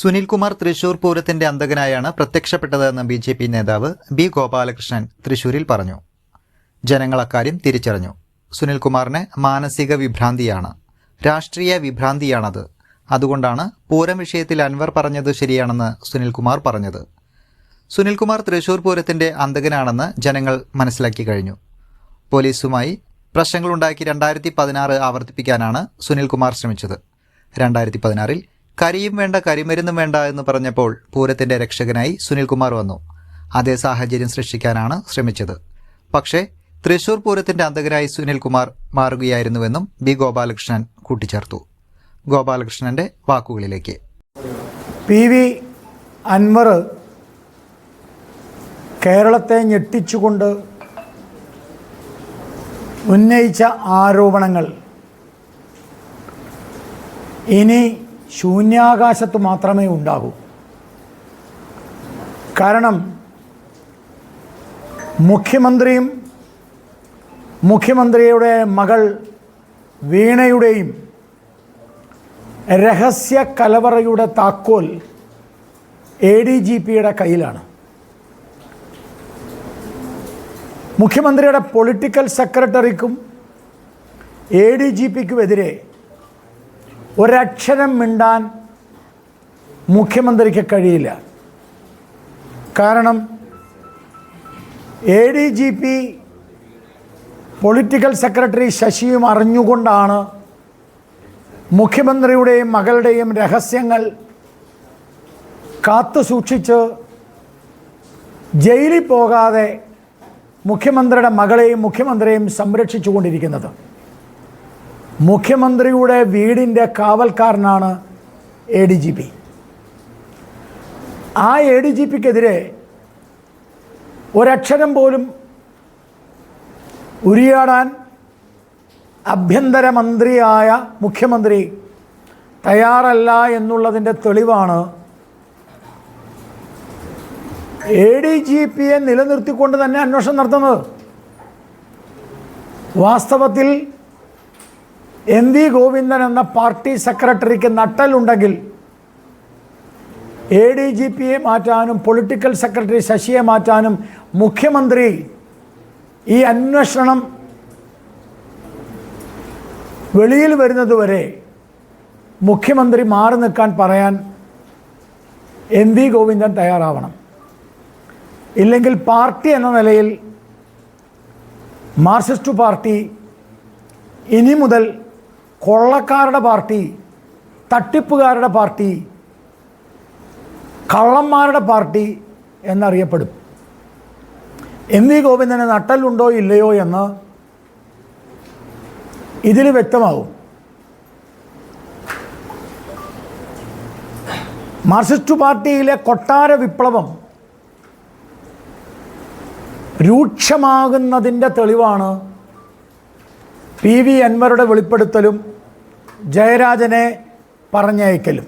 സുനിൽകുമാർ തൃശൂർ പൂരത്തിന്റെ അന്തകനായാണ് പ്രത്യക്ഷപ്പെട്ടതെന്ന് ബി ജെ പി നേതാവ് ബി ഗോപാലകൃഷ്ണൻ തൃശൂരിൽ പറഞ്ഞു. ജനങ്ങൾ അക്കാര്യം തിരിച്ചറിഞ്ഞു. സുനിൽകുമാറിന് മാനസിക വിഭ്രാന്തിയാണ്. രാഷ്ട്രീയ വിഭ്രാന്തിയാണത്. അതുകൊണ്ടാണ് പൂരം വിഷയത്തിൽ അൻവർ പറഞ്ഞത് ശരിയാണെന്ന് സുനിൽകുമാർ പറഞ്ഞത്. സുനിൽകുമാർ തൃശൂർ പൂരത്തിന്റെ അന്തകനാണെന്ന് ജനങ്ങൾ മനസ്സിലാക്കി കഴിഞ്ഞു. പോലീസുമായി പ്രശ്നങ്ങളുണ്ടാക്കി രണ്ടായിരത്തി പതിനാറ് ആവർത്തിപ്പിക്കാനാണ് സുനിൽകുമാർ ശ്രമിച്ചത്. രണ്ടായിരത്തി പതിനാറിൽ കരിയും വേണ്ട കരിമരുന്നും വേണ്ട എന്ന് പറഞ്ഞപ്പോൾ പൂരത്തിന്റെ രക്ഷകനായി സുനിൽകുമാർ വന്നു. അതേ സാഹചര്യം സൃഷ്ടിക്കാനാണ് ശ്രമിച്ചത്. പക്ഷേ തൃശൂർ പൂരത്തിന്റെ അന്തകരായി സുനിൽകുമാർ മാറുകയായിരുന്നുവെന്നും ബി ഗോപാലകൃഷ്ണൻ കൂട്ടിച്ചേർത്തു. ഗോപാലകൃഷ്ണന്റെ വാക്കുകളിലേക്ക്. പി. വി. അൻവർ കേരളത്തെ ഞെട്ടിച്ചുകൊണ്ട് ഉന്നയിച്ച ആരോപണങ്ങൾ. ഇനി ശൂന്യാകാശത്ത് മാത്രമേ ഉണ്ടാകൂ. കാരണം മുഖ്യമന്ത്രിയും മുഖ്യമന്ത്രിയുടെ മകൾ വീണയുടെയും രഹസ്യ കലവറയുടെ താക്കോൽ എ ഡി ജി പിയുടെ കയ്യിലാണ്. മുഖ്യമന്ത്രിയുടെ പൊളിറ്റിക്കൽ സെക്രട്ടറിക്കും എ ഡി ജി പിക്കുമെതിരെ ഒരക്ഷരം മിണ്ടാൻ മുഖ്യമന്ത്രിക്ക് കഴിയില്ല. കാരണം A D G P political secretary ശശിയും അറിഞ്ഞുകൊണ്ടാണ് മുഖ്യമന്ത്രിയുടെയും മകളുടെയും രഹസ്യങ്ങൾ കാത്തു സൂക്ഷിച്ച് ജയിലിൽ പോകാതെ മുഖ്യമന്ത്രിയുടെ മകളെയും മുഖ്യമന്ത്രിയെയും സംരക്ഷിച്ചു കൊണ്ടിരിക്കുന്നത് മുഖ്യമന്ത്രിയുടെ വീടിന്റെ കാവൽക്കാരനാണ് എ ഡി ജി പി ആ എ ഡി ജി പിക്കെതിരെ ഒരക്ഷരം പോലും ഉരിയാടാൻ ആഭ്യന്തരമന്ത്രിയായ മുഖ്യമന്ത്രി തയ്യാറല്ല എന്നുള്ളതിന്റെ തെളിവാണ് എ ഡി ജി പിയെ നിലനിർത്തിക്കൊണ്ട് തന്നെ അന്വേഷണം നടത്തുന്നത്. വാസ്തവത്തിൽ എം വി ഗോവിന്ദൻ എന്ന പാർട്ടി സെക്രട്ടറിക്ക് നട്ടലുണ്ടെങ്കിൽ എ ഡി ജി പിയെ മാറ്റാനും പൊളിറ്റിക്കൽ സെക്രട്ടറി ശശിയെ മാറ്റാനും മുഖ്യമന്ത്രി ഈ അന്വേഷണം വെളിയിൽ വരുന്നതുവരെ മുഖ്യമന്ത്രി മാറി നിൽക്കാൻ പറയാൻ എം വി ഗോവിന്ദൻ തയ്യാറാവണം. ഇല്ലെങ്കിൽ പാർട്ടി എന്ന നിലയിൽ മാർക്സിസ്റ്റ് പാർട്ടി ഇനി മുതൽ കൊള്ളക്കാരുടെ പാർട്ടി തട്ടിപ്പുകാരുടെ പാർട്ടി കള്ളന്മാരുടെ പാർട്ടി എന്നറിയപ്പെടും. എം വി ഗോവിന്ദന് നട്ടലുണ്ടോ ഇല്ലയോ എന്ന് ഇതിൽ വ്യക്തമാവും. മാർക്സിസ്റ്റ് പാർട്ടിയിലെ കൊട്ടാര വിപ്ലവം രൂക്ഷമാകുന്നതിന്റെ തെളിവാണ് പി വി അൻവറുടെ വെളിപ്പെടുത്തലും ജയരാജനെ പറഞ്ഞയക്കലും.